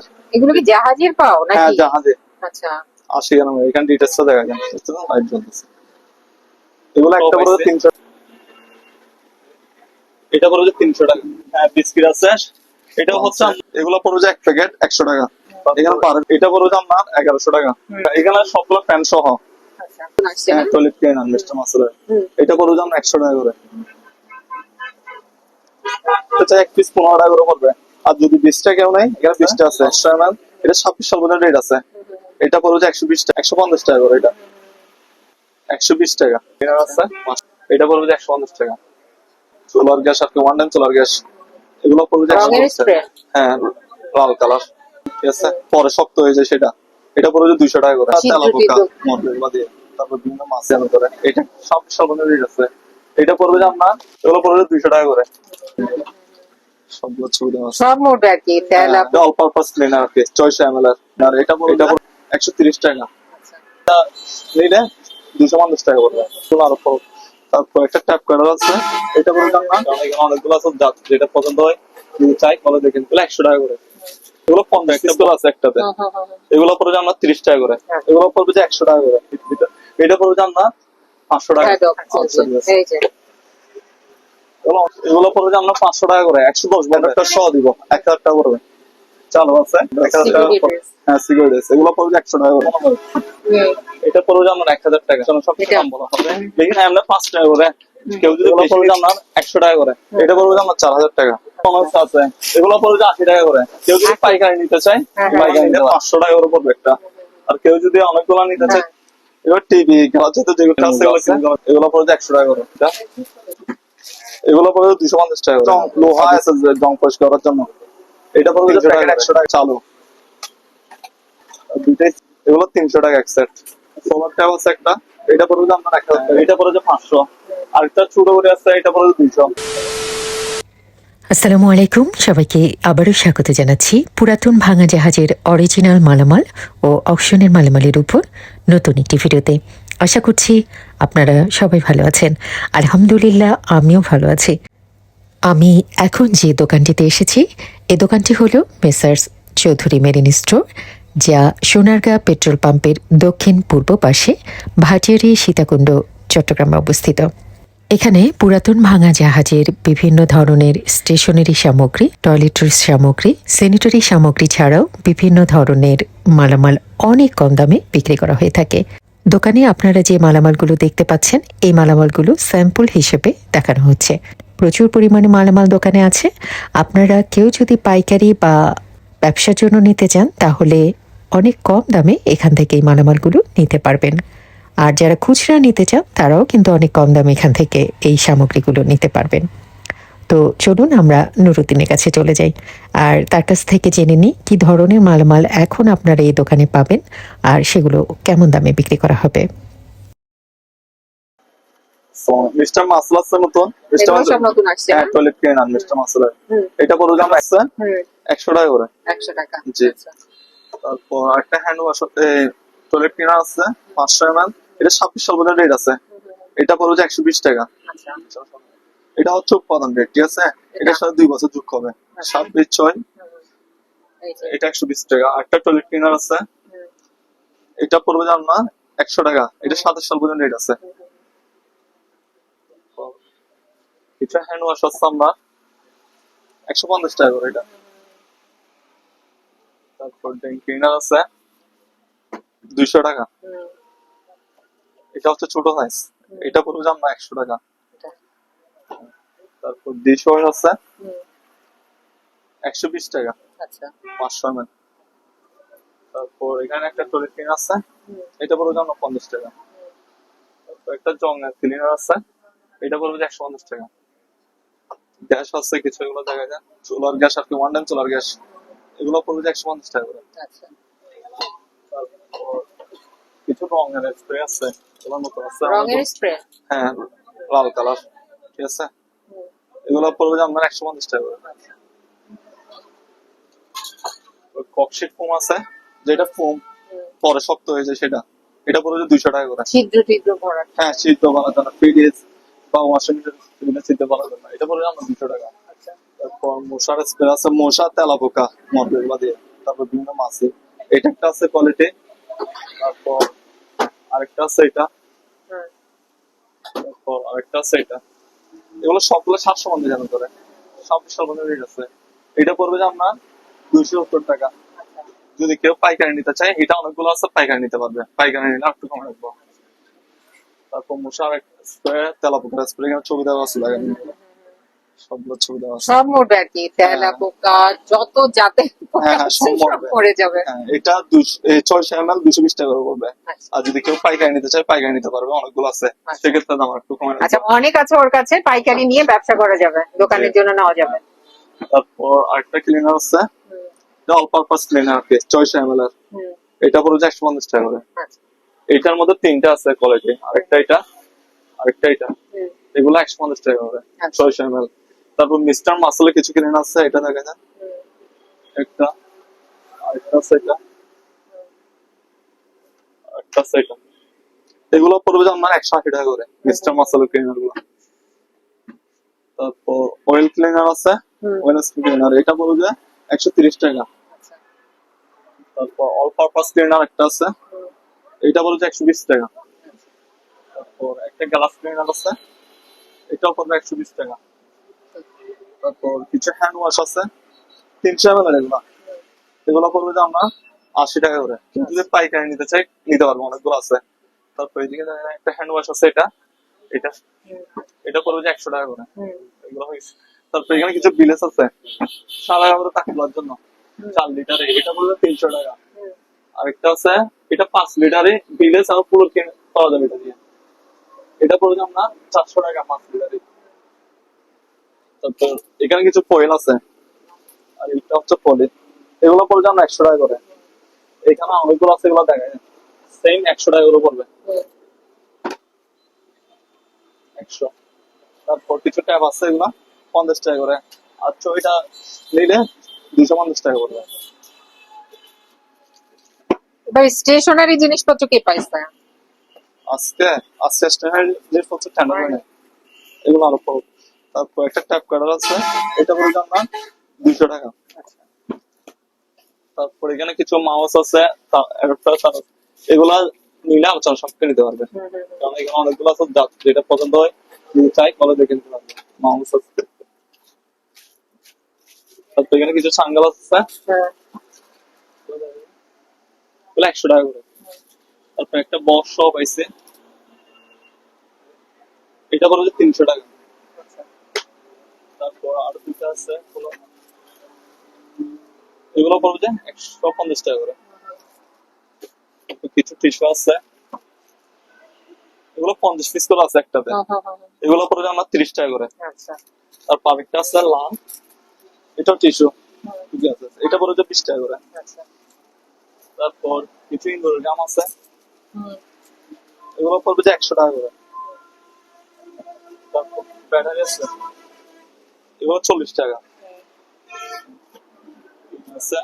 ML এগুলো কি জাহাজের পাও হ্যাঁ জাহাজে আচ্ছা। আশি গ্রাম এখানে ডিটেলসটা দেখা যায় লাইট জ্বলতেছে এগুলো একটা ও, তিনশো এটা পড়বে তিনশো টাকা। হ্যাঁ বিস্কিট আছে। এটা হচ্ছে এগুলো পড়বে এক প্যাকেট একশো টাকা। এখানে পার এটা পড়বে আপনার এগারোশো টাকা। এখানে সবগুলো প্যান্ট সহ। আচ্ছা টয়লেট মাসুল এটা পড়বে যে একশো টাকা করে। এটা এক পিস পনেরো টাকা করে পড়বে। আর যদি বিশটা কেউ নেই এখানে বিশটা আছে একশো এম এটা ছাব্বিশ সাল রেট আছে। এটা পড়বে যে একশো বিশ টাকা একশো পঞ্চাশ টাকা করে এটা। একশো বিশ টাকা। এখানে আছে এটা পড়বে যে একশো পঞ্চাশ টাকা। সোলার গ্যাস আর ওয়ান টাইম সোলার গ্যাস এগুলো পড়বে যে একশো পঞ্চাশ টাকা। হ্যাঁ লাল কালার ঠিক আছে? পরে শক্ত হয়ে যায় সেটা। এটা পড়বে যে দুইশো টাকা করে। ছিদ্র তেলা পোকা। মটর দিয়ে। তারপর বিভিন্ন মাছ এমন করে। এটা সব সর্বনিম্ন রেট আছে। এটা পড়বে যে আপনার এগুলো পড়বে দুইশো টাকা করে। সবগুলো ছবি দেওয়া সব মোট আর কি তেল অল পারপাস ক্লিনার আর ছয়শো এম এল আর এটা পড়বে এটা একশো তিরিশ টাকা। নিলে দুশো পঞ্চাশ টাকা পড়বে এগুলো আরও কম। তারপর একটা ট্যাপ কার্ড আছে। এটা পড়বে আপনার অনেকগুলো আছে যা- যেটা পছন্দ হয় যদি চাই দেখেন তাহলে একশো টাকা করে। এগুলো আছে একটাতে। হুম, হুম। এগুলো পড়বে তিরিশ টাকা করে। হ্যাঁ। এগুলো পড়বে যে একশো টাকা করে। এটা- পড়বে যে আপনার পাঁচশো টাকা হ্যাঁ, দাও। আচ্ছা, ঠিক আছে। এই যে এগুলো- পড়বে যে আপনার পাঁচশো টাকা করে একশো দশ একটা শ দিব এক হাজার টাকা পড়বে। চালু আছে? এক হাজার টাকা। হ্যাঁ সিগারেট এগুলো পড়বে একশো টাকা করে। এটা পড়বে যে আপনার এক হাজার টাকা। সব? দাম বলা হবে। দেখি না আমরা পাঁচ টাকা করে। কেউ যদি এগুলো পড়বে যে আপনার একশো টাকা করে। এটা পড়বে যে আপনার চার হাজার টাকা। কমার্স আছে। এগুলো পড়বে যে আশি টাকা করে। কেউ যদি পাইকারি নিতে চায় হ্যাঁ, হ্যাঁ। পাইকারি নিতে পাঁচশো টাকা করে পড়বে একটা। আর কেউ যদি অনেকগুলো নিতে চায় হ্যাঁ। এবার টিভি জন্য যেগুলো আছে এগুলো পড়বে যে একশো টাকা করে। এগুলো পড়বে দুশো পঞ্চাশ টাকা করে। লোহা আছে জং পরিষ্কার করার জন্য। এটা পড়বে একশো টাকা চালু। দুইটাই এগুলো তিনশো টাকা এক সেট সোলার ট্যাব আছে একটা এটা পড়বে আপনার এক এটা পড়বে পাঁচশো। আরেকটা ছোট করে আছে এটা পড়বে দুইশো। আসসালামু আলাইকুম। সবাইকে আবারও স্বাগত জানাচ্ছি। পুরাতন ভাঙা জাহাজের অরিজিনাল মালামাল ও অকশনের মালামালের উপর নতুন একটি ভিডিওতে। আশা করছি আপনারা সবাই ভালো আছেন। আলহামদুলিল্লাহ, আমিও ভালো আছি। আমি এখন যে দোকানটিতে এসেছি, এ দোকানটি হলো মেসার্স চৌধুরী মেরিন স্টোর, যা সোনারগাঁ পেট্রোল পাম্পের দক্ষিণ পূর্ব পাশে ভাটিয়ারি সীতাকুণ্ড, চট্টগ্রামে অবস্থিত। এখানে পুরাতন ভাঙা জাহাজের বিভিন্ন ধরনের স্টেশনারি সামগ্রী টয়লেট্রিস সামগ্রী, স্যানিটারি সামগ্রী ছাড়াও বিভিন্ন ধরনের মালামাল অনেক কম দামে বিক্রি করা হয়ে থাকে। দোকানে আপনারা যে মালামালগুলো দেখতে পাচ্ছেন, এই মালামালগুলো স্যাম্পল হিসেবে দেখানো হচ্ছে। প্রচুর পরিমাণে মালামাল দোকানে আছে। আপনারা কেউ যদি পাইকারি বা ব্যবসার জন্য নিতে চান, তাহলে অনেক কম দামে এখান থেকে এই মালামালগুলো নিতে পারবেন। আর যারা খুচরা নিতে চান তারাও কিন্তু অনেক কম দামে এখান থেকে এই সামগ্রীগুলো নিতে পারবেন। তো চলুন আমরা নুরুদ্দিনের কাছে চলে যাই। আর তার কাছ থেকে জেনে নিই কি ধরনের মালামাল এখন আপনারা এই দোকানে পাবেন আর সেগুলো কেমন দামে বিক্রি করা হবে। মিস্টার মাসুল আছে নতুন? মিস্টার এগুলো নতুন আসছে হ্যাঁ না? টয়লেট ক্লিনার মিস্টার মাসুল এটা পড়বে যে আপনার একশো টাকা করে। একশো টাকা। জি। তারপর একটা হ্যান্ড ওয়াশ টয়লেট ক্লিনার আছে পাঁচশো এম এটা ছাব্বিশ পর্যন্ত রেট আছে। এটা পড়বে যে একশো বিশ টাকা। আচ্ছা। এটা হচ্ছে উৎপাদন রেট ঠিক আছে? এটার সাথে দুই বছর যুগ হবে। ছাব্বিশ ছয়। এটা একশো বিশ টাকা। একটা টয়লেট ক্লিনার আছে। এটা পড়বে যে আপনার একশো টাকা। এটা সাতাশ পর্যন্ত রেট আছে। এটা হ্যান্ড ওয়াশ আছে আপনার। একশো পঞ্চাশ টাকা করে এটা। তারপর ক্লিনার আছে। দুইশো টাকা। এটা হচ্ছে ছোট সাইজ এটা পড়বে যে আপনার একশো টাকা। তারপর ওয়াশ আছে। একশো বিশ টাকা। আচ্ছা। পাঁচশো এম তারপর এখানে একটা টয়লেট ক্লিনার আছে। এটা যে আপনার পঞ্চাশ টাকা। তারপর একটা জং ক্লিনার আছে। এটা পড়বে একশো পঞ্চাশ টাকা। গ্যাস আছে কিছু এগুলো দেখা যায়। সোলার গ্যাস আর কি ওয়ান টাইম সোলার গ্যাস এগুলো পড়বে একশো পঞ্চাশ টাকা করে। আচ্ছা। কিছু রঙের স্প্রে আছে রঙের স্প্রে হ্যাঁ লাল কালার ঠিক আছে এগুলো পড়বে যে আপনার একশো পঞ্চাশ টাকা ককশিট ফোম আছে যেটা ফোম পরে শক্ত হয়ে যায় সেটা এটা পড়বে দুইশো টাকা করে ছিদ্র টিদ্র ভরা হ্যাঁ বানার জন্য বা ওয়াশিং মেশিন বানার জন্য এটা পড়বে আমরা দুশো টাকা তারপর মশার স্প্রে আছে মশা তেলা পোকা মরবে দিয়ে তারপর বিভিন্ন মাসি এটা একটা আছে কোয়ালিটি তারপর আরেকটা আছে এটা। তারপর আরেকটা আছে এটা। এগুলো সবগুলো সাতশো জানা করে। সব সর্বনিম্ন রেট আছে। এটা পড়বে যে আপনার দুইশো সত্তর টাকা। যদি কেউ পাইকারি নিতে চায় এটা অনেকগুলো আছে পাইকারি নিতে পারবে। পাইকারি নিলে একটু কমে রাখব। তারপর মশার স্প্রে তেলাপোকার স্প্রে ছবি দেওয়া আছে লাগানো। সবগুলো ছবি দেওয়া সব মরবে আর কি তেলা হ্যাঁ। পোকা যত হ্যাঁ, হ্যাঁ, আছে, সব সব মরবে। মরে যাবে। এটা ছয়শো এম এল দুশো বিশ টাকা পড়বে। আচ্ছা। আর যদি কেউ পাইকারি নিতে চায় পাইকারি নিতে পারবে অনেকগুলো আছে। আচ্ছা। সেক্ষেত্রে দাম একটু কমে আচ্ছা অনেক আছে ওর কাছে পাইকারি নিয়ে ব্যবসা করা যাবে দোকানের জন্য নেওয়া যাবে। তারপর আরেকটা ক্লিনার আছে। এটা অল পারপাস ক্লিনার আর ছয়শো এম এল এর এটা পড়বে একশো পঞ্চাশ টাকা করে। এটার মধ্যে তিনটা আছে কোয়ালিটি আরেকটা এটা আরেকটা এটা। এগুলো একশো পঞ্চাশ টাকা করে। ছয়শো এম এল তারপর মিস্টার মাসলে কিছু ক্লিনার আছে এটা দেখা যায় একটা আরেকটা আছে এটা। আরেকটা এগুলো পড়বে যে আপনার একশো আশি টাকা করে মিস্টার মাসালের ক্লিনারগুলো তারপর অয়েল ক্লিনার আছে। ওয়েলনেস ক্লিনার এটা পড়বে যে একশো তিরিশ টাকা। আচ্ছা, তারপর অল পারপাস ক্লিনার একটা আছে এটা পড়বে যে একশো বিশ টাকা। তারপর একটা গ্লাস ক্লিনার আছে এটাও পড়বে একশো বিশ টাকা। তারপর কিছু হ্যান্ড ওয়াশ আছে, তিনশো এম এল এগুলো। এগুলো পড়বে যে আমরা আশি টাকা করে। কিন্তু যদি পাইকারি নিতে চাই, নিতে পারব, অনেকগুলো আছে। তারপর এদিকে একটা হ্যান্ড ওয়াশ আছে, এটা। এটা এটা পড়বে যে একশো টাকা করে। এগুলো হয়েছে তারপর এখানে কিছু বিলেস আছে। সাদা কাপড়ে তাকে দেওয়ার জন্য। চার লিটারে এটা পড়বে তিনশো টাকা। আরেকটা আছে, এটা পাঁচ লিটারে বিলেস আর পুরো কিনে পাওয়া যাবে এটা দিয়ে। এটা পড়বে আমরা চারশো টাকা পাঁচ লিটারে তারপর এখানে কিছু ফয়েল আছে। আর এটা হচ্ছে পলি এগুলো পড়বে আমরা একশো টাকা করে। এখানে অনেকগুলো আছে এগুলো দেখা যায় সেম একশো টাকা করে পড়বে। একশো। তারপর কিছু ট্যাব আছে এগুলো পঞ্চাশ টাকা করে। আর ছয়টা নিলে দুশো পঞ্চাশ টাকা পড়বে। এবার স্টেশনারি জিনিসপত্র কে পাইছে আজকে আজকে স্ট্যান্ডার্ড জিনিসপত্র ঠান্ডা হয় এগুলো আরও পড়ো। তারপর একটা ট্যাপ কাটার আছে এটা পড়বে আমরা দুশো টাকা। তারপর এখানে কিছু মাউস আছে এগুলা নিলে আলোচনা সবকে নিতে পারবে। কারণ এখানে অনেকগুলো আছে যেটা পছন্দ হয় যদি চাই কলে দেখে নিতে পারবে। মাউস আছে। তারপর এখানে কিছু সাঙ্গাল আছে। হ্যাঁ, একশো টাকা করে। তারপর একটা বক্স পাইছে এটা পড়বে তিনশো টাকা। তারপর আরও দুটো আছে এগুলো এগুলো পড়বে যে একশো পঞ্চাশ টাকা করে। কিছু টিস্যু আছে। এগুলো পঞ্চাশ পিস করে আছে একটাতে হ্যাঁ, হ্যাঁ, হ্যাঁ, এগুলো পড়বে আমার তিরিশ টাকা করে। আচ্ছা। তারপর আরেকটা আছে লাল। এটাও টিস্যু। ঠিক আছে এটা পড়বে যে বিশ টাকা করে। আচ্ছা। তারপর কিছু ইন্দোর জাম আছে। এগুলো পড়বে যে একশো টাকা করে। তারপর ব্যাটারি আছে। এগুলো চল্লিশ টাকা। আছে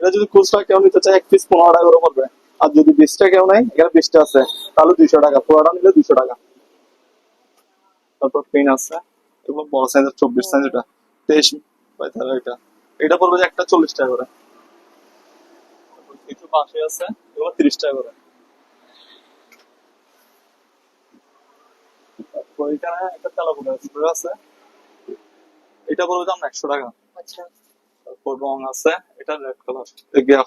এটা যদি খুচরা কেউ নিতে চায়, এক পিস পনেরো টাকা করে পড়বে। আর যদি বিশটা কেউ নেয়, এখানে বিশটা আছে, তাহলে দুইশো টাকা। পুরোটা নিলে দুইশো টাকা। তারপর পেন আছে, এগুলো বড় সাইজের চব্বিশ সাইজ এটা। তেইশ বাই এটা। এটা পড়বে যে একটা চল্লিশ টাকা করে। কিছু বাসে আছে, এগুলো তিরিশ টাকা করে। তারপর এখানে একটা তেলাপোকা আছে। এটা পড়বে দাম একশো টাকা। আচ্ছা। তারপর রং আছে এটা রেড কালার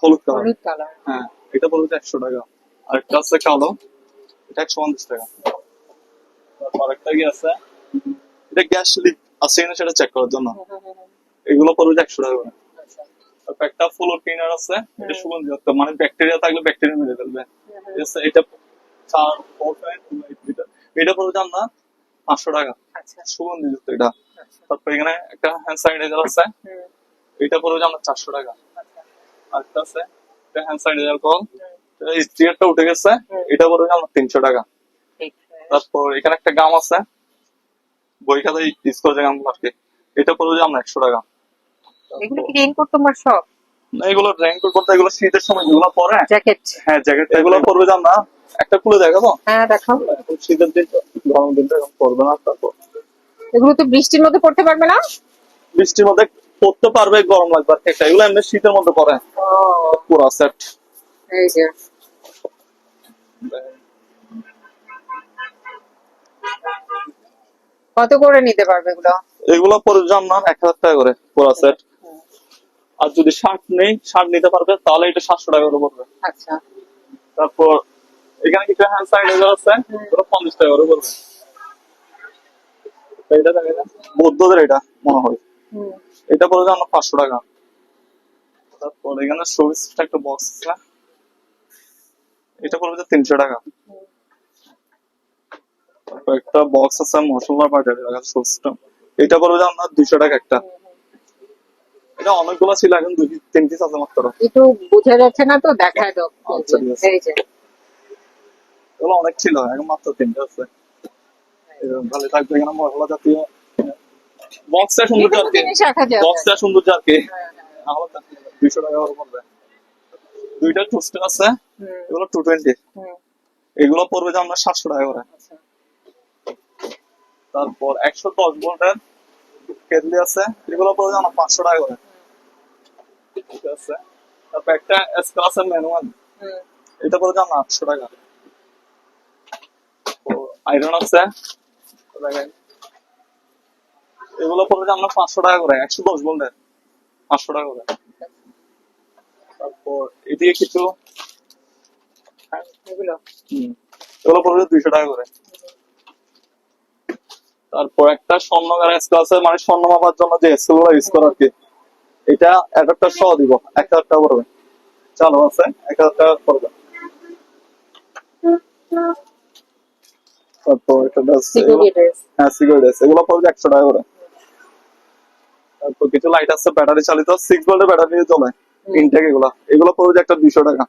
হলুদ কালার হ্যাঁ এটা পড়বে একশো টাকা। আরেকটা আছে কালো এটা একশো পঞ্চাশ টাকা। তারপর আরেকটা কি আছে? এটা গ্যাস লিক আছে কিনা সেটা চেক করার জন্য। এগুলো পড়বে একশো টাকা করে। আচ্ছা। তারপর একটা ফ্লোর ক্লিনার আছে এটা সুগন্ধি মানে ব্যাকটেরিয়া থাকলে ব্যাকটেরিয়া মেরে ফেলবে। এটা চার এটা পড়বে দাম না পাঁচশো টাকা। আচ্ছা। সুগন্ধি যুক্ত এটা। আচ্ছা। তারপর এখানে একটা হ্যান্ড স্যানিটাইজার আছে। এটা পড়বে আমরা চারশো টাকা। আচ্ছা। আরেকটা আছে এটা হ্যান্ড স্যানিটাইজার কল। স্টিয়ারটা উঠে গেছে। এটা পড়বে আমরা তিনশো টাকা। তারপর এখানে একটা গাম আছে। বই খাতা ইউজ করে যে গামগুলো আর কি এটা পড়বে আমরা একশো টাকা। এগুলো কি রেইনকোট তোমার সব? না এগুলো রেঙ্ক করতে এগুলো শীতের সময় যেগুলো পরে জ্যাকেট হ্যাঁ জ্যাকেট এগুলো পড়বে যে আমরা একটা খুলে দেখাবো হ্যাঁ দেখাও শীতের দিন গরম দিন পড়বে না তারপর। এগুলো তো বৃষ্টির মধ্যে পড়তে পারবে না? বৃষ্টির মধ্যে পড়তে পারবে গরম লাগবে। একটা এগুলো এমনি শীতের মধ্যে পরে পুরা সেট এই যে। কত করে নিতে পারবে এগুলো? এগুলো পরে আপনার এক হাজার টাকা করে পুরা সেট আর যদি শার্ট নেই শার্ট নিতে পারবে তাহলে এটা সাতশো টাকা করে পড়বে। আচ্ছা। তারপর এখানে কিছু হ্যান্ড স্যানিটাইজার আছে ওটা পঞ্চাশ টাকা করে পড়বে এটা দেখেন বৌদ্ধদের এটা মনে হয়। এটা পড়বে পাঁচশো টাকা। তারপর এখানে একটা বক্স আছে। এটা পড়বে তিনশো টাকা। একটা বক্স আছে মশলা এটা পড়বে যে আপনার দুইশো টাকা একটা। এটা অনেকগুলো ছিল এখন দুই তিন পিস আছে মাত্র একটু বোঝা যাচ্ছে না তো? দেখায় দাও। এই আচ্ছা, যে, ঠিক আছে। এগুলো অনেক ছিল এখন মাত্র তিনটে আছে? এরকম ভালো থাকবে এখানে মশলা জাতীয় বক্সটা সুন্দর বিভিন্ন আর কি বক্সটা সুন্দর আর কি হ্যাঁ, হ্যাঁ। আমার দুইশো টাকা করে পড়বে। দুইটা টুস্টার আছে। এগুলো টু টোয়েন্টি এগুলো পড়বে যে আমরা সাতশো টাকা করে। আচ্ছা। তারপর একশো দশ ভোল্টের কেটলি আছে। এগুলো পড়বে আমরা পাঁচশো টাকা করে। ঠিক আছে। তারপর একটা এসক্লাস ম্যানুয়াল এটা পড়বে আমরা আটশো টাকা। আয়রন আছে। দেখেন। এগুলো পড়বে যে আমরা পাঁচশো টাকা করে একশো দশ ভোল্টের পাঁচশো টাকা করে। তারপর এদিকে কিছু? এগুলো। হুম, পড়বে দুইশো টাকা করে। তারপর একটা স্বর্ণ স্কেল আছে মানে স্বর্ণ মাপার জন্য যে স্কেলগুলো ইউজ করা আর কি এটা এক একটা সহ দিব। এক হাজার টাকা পড়বে। চালু আছে এক হাজার টাকা পড়বে। তারপর এটা হ্যাঁ সিগারেট এগুলো পড়বে একশো টাকা করে। তারপর কিছু লাইট আছে ব্যাটারি চালিত সিক্স ভোল্টের ব্যাটারি দিয়ে চলে ইনটেক এগুলো। এগুলো পড়বে একটা দুইশো টাকা।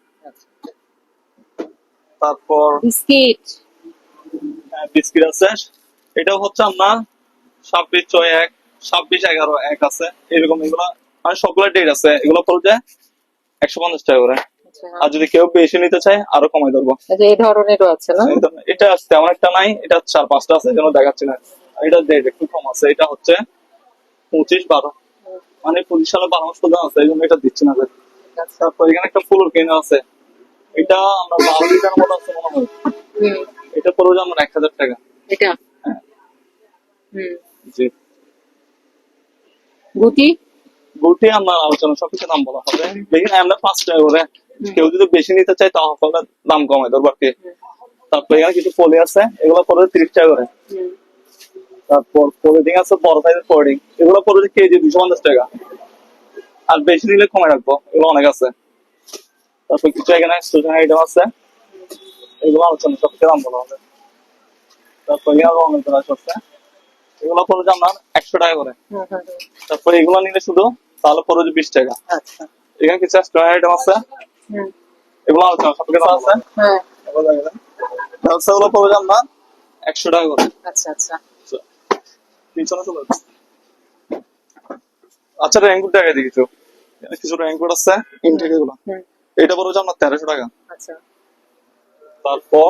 তারপর বিস্কিট। বিস্কিট আছে। এটা হচ্ছে আপনার ছাব্বিশ ছয় এক ছাব্বিশ এগারো এক আছে। এরকম এগুলো মানে সবগুলো ডেট আছে। এগুলো পড়বে একশো পঞ্চাশ টাকা করে। আচ্ছা আর যদি কেউ বেশি নিতে চায় আরও কমাই ধরবো। এই ধরনেরও আছে না? এটা তেমন একটা নাই এটা চার পাঁচটা আছে যেন দেখাচ্ছি না। এটা ডেট একটু কম আছে এটা হচ্ছে পঁচিশ বারো। মানে পঁচিশ সালে বারো মাস পর্যন্ত আছে এই জন্য এটা দিচ্ছি না। তারপর এখানে একটা ফুলোর কেনা আছে। এটা আমরা বারো লিটার মতো আছে মনে হয়। এটা পড়বে আমার এক হাজার টাকা। এটা? হ্যাঁ। হুম। জি। গুটি? গুটি আমরা আলোচনা সবকিছু দাম বলা হবে। দেখি আমরা পাঁচ টাকা করে। কেউ যদি বেশি নিতে চায় তাহলে দাম কমায় ধরবো আর কি। তারপর এখানে কিছু পলি আছে এগুলো পড়বে তিরিশ টাকা করে। তারপর পলিথিন আছে বড় সাইজের পলিথিন। এগুলো পড়বে কেজি দুশো পঞ্চাশ টাকা। আর বেশি নিলে কমে রাখব এগুলো অনেক আছে। তারপর কিছু এখানে স্টেশনারি আইটেম আছে। এগুলো আলোচনা সবকিছু দাম বলা হবে। তারপর রঙের ব্রাশ আছে। এগুলো পড়বে আপনার একশো টাকা করে। হুম, হুম, হুম। তারপর এগুলো নিলে শুধু তাহলে পড়বে বিশ টাকা। আচ্ছা। এখানে কিছু এক্সট্রা আইটেম আছে? এগুলো আলোচনা সব কিছু আছে? হ্যাঁ। পড়বে আপনার একশো টাকা করে। আচ্ছা আচ্ছা। আচ্ছা। র্যাঙ্কুট টাকা দিয়ে কিছু। কিছু র্যাঙ্কুট আছে ইনটেক এগুলো। হুম। এটা পড়বে তেরোশো টাকা। আচ্ছা। তারপর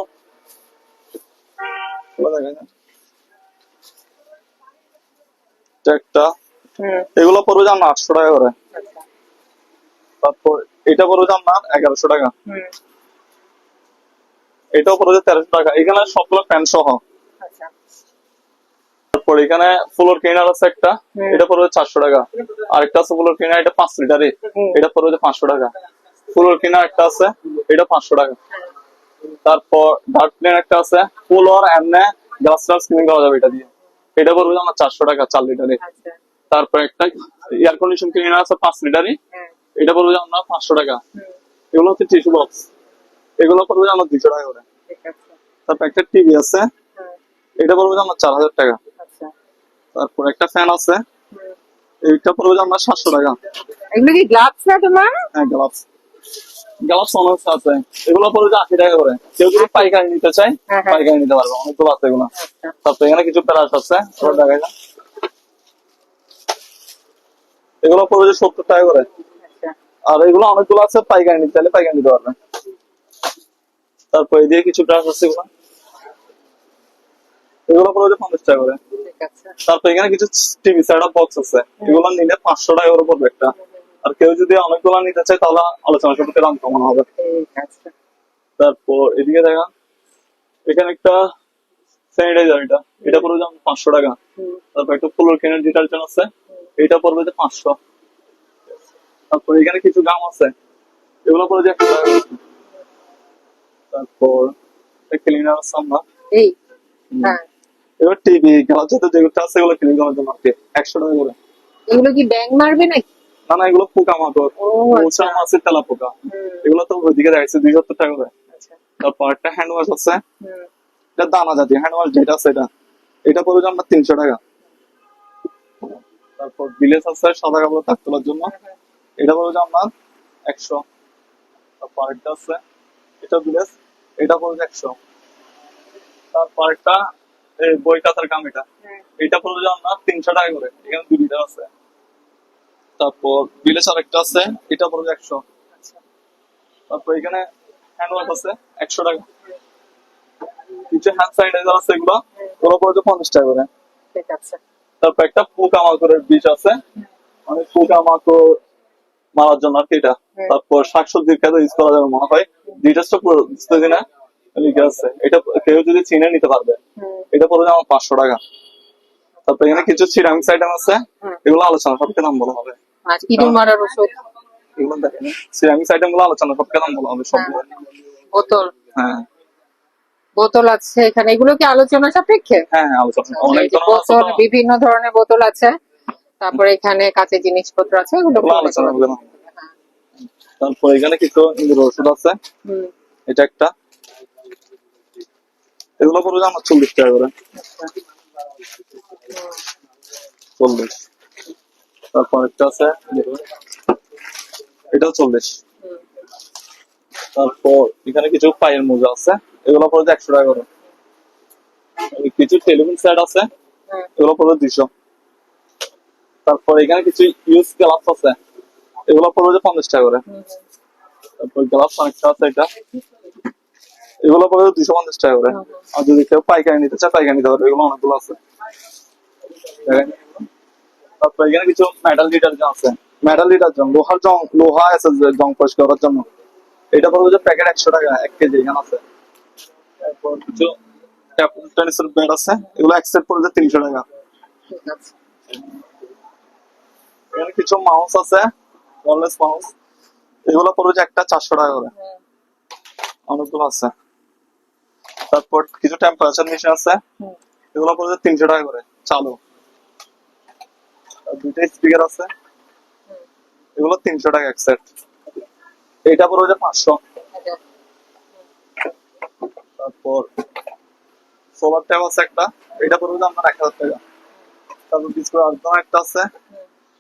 একটা। এগুলো পড়বে আপনার আটশো টাকা করে। আচ্ছা। তারপর এটা পড়বে যে আপনার এগারোশো টাকা। এটাও পড়বে তেরোশো টাকা। এখানে সবগুলো প্যান্ট সহ আচ্ছা। তারপর এখানে ফ্লোর ক্লিনার আছে একটা। এটা পড়বে চারশো টাকা। আরেকটা আছে ফ্লোর ক্লিনার এটা পাঁচ লিটারে এটা পড়বে পাঁচশো টাকা। ফ্লোর ক্লিনার একটা আছে এটা পাঁচশো টাকা। তারপর ডার্ট ক্লিনার একটা আছে ফ্লোর এমনে গ্লাস গ্লাস ক্লিন করা যাবে এটা দিয়ে। এটা পড়বে আমার চারশো টাকা চার লিটারে। আচ্ছা। তারপর একটা এয়ার কন্ডিশন ক্লিনার আছে পাঁচ লিটারে হ্যাঁ। এটা পড়বে যে আমরা পাঁচশো টাকা। এগুলো হচ্ছে টিস্যু বক্স এগুলো পড়বে যে আমার দুশো টাকা করে। তারপর একটা টিভি আছে। এটা পড়বে যে আমার চার হাজার টাকা। তারপর একটা ফ্যান আছে। এইটা পড়বে যে আমরা সাতশো টাকা। এগুলো কি গ্লাভস না তোমার? হ্যাঁ গ্লাভস গ্লাভস অনেক আছে। এগুলো পড়বে যে আশি টাকা করে। কেউ যদি পাইকারি নিতে চায় হ্যাঁ, হ্যাঁ। পাইকারি নিতে পারবে। অনেকগুলো আছে এগুলো। আচ্ছা। তারপর এখানে কিছু প্যারাস আছে। দেখা যায় এগুলো পড়বে যে সত্তর টাকা করে। আচ্ছা। আর এগুলো অনেকগুলো আছে পাইকারি নিতে চাইলে পাইকারি নিতে পারবে তারপর এদিকে কিছু ব্রাশ আছে এগুলো। এগুলো পড়বে যে পঞ্চাশ টাকা করে। তারপর এখানে কিছু টিভি সেট বক্স আছে। এগুলো নিলে পাঁচশো টাকা করে পড়বে একটা। আর কেউ যদি অনেকগুলো নিতে চায় তাহলে আলোচনা সাপেক্ষে দাম কমানো হবে। তারপর এদিকে দেখা। এখানে একটা স্যানিটাইজার এটা। এটা পড়বে যেমন পাঁচশো টাকা। তারপর একটা ফুলোর কেনার ডিটারজেন্ট আছে। এটা পড়বে যে পাঁচশো। তারপর এখানে কিছু গাম আছে। এগুলো পড়বে যে একশো টাকা করে। তারপর ক্লিনার আছে আমরা। হ্যাঁ। এবার টিভি খেলার সাথে যেগুলো আছে এগুলো ক্লিন করার জন্য একশো টাকা করে। এগুলো কি ব্যাং মারবে নাকি? না না এগুলো পোকা মাকড়। ও আচ্ছা। মাছের তেলা পোকা। এগুলো তো ওইদিকে দেখছে দুই সত্তর টাকা করে। আচ্ছা। তারপর একটা হ্যান্ড ওয়াশ আছে। এটা দানা জাতীয়। হ্যান্ড ওয়াশ যেটা আছে এটা। এটা পড়বে আমরা তিনশো টাকা। তারপর বিলেস আছে সাদা কাপড় তাক তোলার জন্য। এটা পড়বে আপনার একশো। তারপর একটা আছে। এটা বিলেস এটা পড়বে একশো। তারপর একটা বই কাতার কাম এটা। এটা পড়বে আপনার তিনশো টাকা করে। এখানে দুই লিটার আছে। তারপর বিলেস আরেকটা আছে। এটা পড়বে একশো। আচ্ছা। তারপর এখানে হ্যান্ড ওয়াশ আছে একশো টাকা। কিছু হ্যান্ড স্যানিটাইজার আছে এগুলো। ওগুলো পড়বে পঞ্চাশ টাকা করে। ঠিক আছে। তারপর একটা পোকা মাকড়ের বিষ আছে। মানে পোকা মাকড় মারার জন্য আর কি এটা। তারপর শাকসবজির খেতে ইউজ করা যাবে মনে হয়। ডিটেলসটা পুরো বুঝতেছি না লিখে আছে। এটা কেউ যদি চিনে নিতে পারবে। এটা পড়বে আমার পাঁচশো টাকা। তারপর এখানে কিছু সিরামিক্স আইটেম আছে। এগুলো আলোচনা সবকে দাম বলা হবে। ইঁদুর মারার ওষুধ। এগুলো দেখেন। সিরামিক্স আইটেমগুলো আলোচনা সবকে দাম বলা হবে সবগুলো। বোতল। হ্যাঁ। বোতল আছে এখানে। এগুলো কি আলোচনা সাপেক্ষে? হ্যাঁ হ্যাঁ বোতল বিভিন্ন ধরনের বোতল আছে। তারপরে এখানে কাঁচের জিনিসপত্র আছে এগুলো তারপর এখানে কিছু ওষুধ আছে। এটা একটা। এগুলো পড়বে আমার চল্লিশ টাকা করে। চল্লিশ। তারপর একটা আছে এটাও চল্লিশ। তারপর এখানে কিছু পায়ের মোজা আছে। এগুলো একশো টাকা করে। কিছু টেলিফোন সেট আছে, এগুলো তারপর এখানে কিছু ইউজ গ্লাভস আছে, এগুলো পঞ্চাশ টাকা করে। তারপর গ্লাভস অনেকটা আছে এটা। এগুলো পঞ্চাশ টাকা করে। আর যদি কেউ পাইকারি নিতে চায়, পাইকারি নিতে পারবে, এগুলো অনেকগুলো আছে। তারপর এখানে কিছু মেটাল ডিটারজেন্ট আছে। মেটাল ডিটারজেন্ট লোহার জং, লোহা আছে জং পরিষ্কার করার জন্য। এটা পড়বে যে প্যাকেট একশো টাকা, এক কেজি এখানে আছে। তারপর কিছু এগুলো পড়বে তিনশো একটা চারশো টাকা করে অনেকগুলো আছে তারপর কিছু টেম্পারেচার মেশিন আছে এগুলো পড়বে তিনশো টাকা করে চালু দুইটা স্পিকার আছে এগুলো তিনশো টাকা এক এটা পড়বে পাঁচশো তারপর সোলার ট্যাব আছে একটা, এটা পড়বে আপনার এক হাজার টাকা। তারপর বিস্কুট আর্ধন একটা আছে,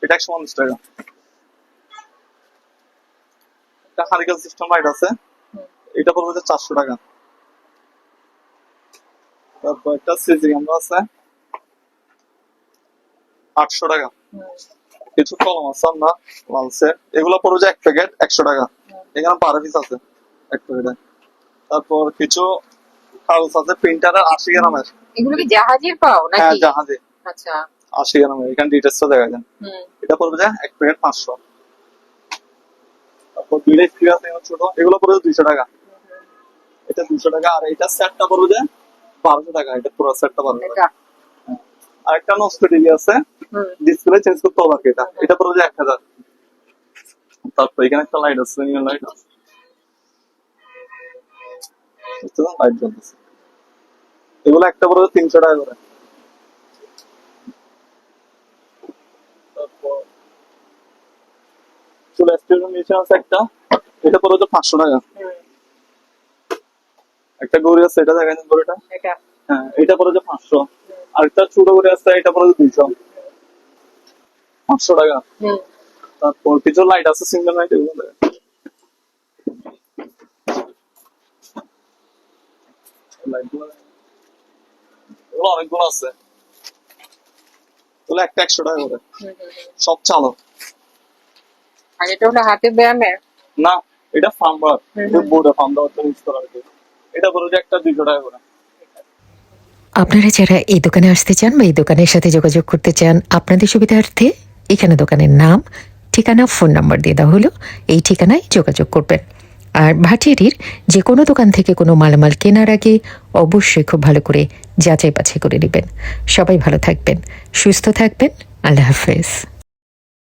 এটা একশো পঞ্চাশ টাকা। একটা হারিকেল সিস্টেম লাইট আছে, এটা পড়বে চারশো টাকা। তারপর একটা সিজি ক্যামেরা আছে, আটশো টাকা। কিছু কলম আছে আমরা লালসে এগুলো পড়বে যে এক প্যাকেট একশো টাকা। এখানে বারো পিস আছে, এক প্যাকেটে। তারপর কিছু কাগজ আছে প্রিন্টারের আশি গ্রামের। এগুলো কি জাহাজের পাও হ্যাঁ জাহাজে। আচ্ছা। আশি গ্রামের এখানে ডিটেলসটা দেখা যায় এটা পড়বে যে এক প্যাকেট পাঁচশো। তারপর দুইটা স্ত্রী আছে ছোট এগুলো পড়বে দুইশো টাকা। এটা দুইশো টাকা আর এটা সেটটা পড়বে যে বারোশো টাকা। এটা পুরো সেটটা এটা। আর একটা নষ্ট টিভি আছে ডিসপ্লে চেঞ্জ করতে হবে আর এটা। এটা পড়বে যে এক হাজার। তারপর এখানে একটা লাইট আছে লাইট আছে। লাইট জ্বলতেছে। এগুলো একটা পড়বে তিনশো টাকা করে। চুল মেশিন আছে একটা এটা পাঁচশো টাকা। একটা গড়ি আছে এটা দেখেন গড়িটা হ্যাঁ এটা পড়ে পাঁচশো। আরেকটা ছোট করে আছে এটা পড়ে দুইশো। পাঁচশো টাকা। তারপর কিছু লাইট আছে সিঙ্গেল লাইট এগুলো দেখেন। লাইটগুলো দেখেন। এগুলো অনেকগুলো আছে। এগুলো একটা একশো টাকা করে। হুম, হুম, হুম। সব চালো আর এটা হলো হাতে ব্যায়ামের না এটা ফার্মার হুম হুম। বোর্ডে ফার্ম দেওয়ার জন্য ইউজ করা হয়েছে। এটা পড়ে যে একটা দুইশো টাকা করে। আপনারা যারা এই দোকানে আসতে চান বা এই দোকানের সাথে যোগাযোগ করতে চান আপনাদের সুবিধার্থে এখানে দোকানের নাম ঠিকানা ফোন নাম্বার দিয়ে দেওয়া হলো। এই ঠিকানায় যোগাযোগ করবেন। আর ভাটিয়ারির যে কোনো দোকান থেকে কোনো মালামাল কেনার আগে অবশ্যই খুব ভালো করে যাচাই বাছাই করে নেবেন। সবাই ভালো থাকবেন, সুস্থ থাকবেন, আল্লাহ হাফেজ।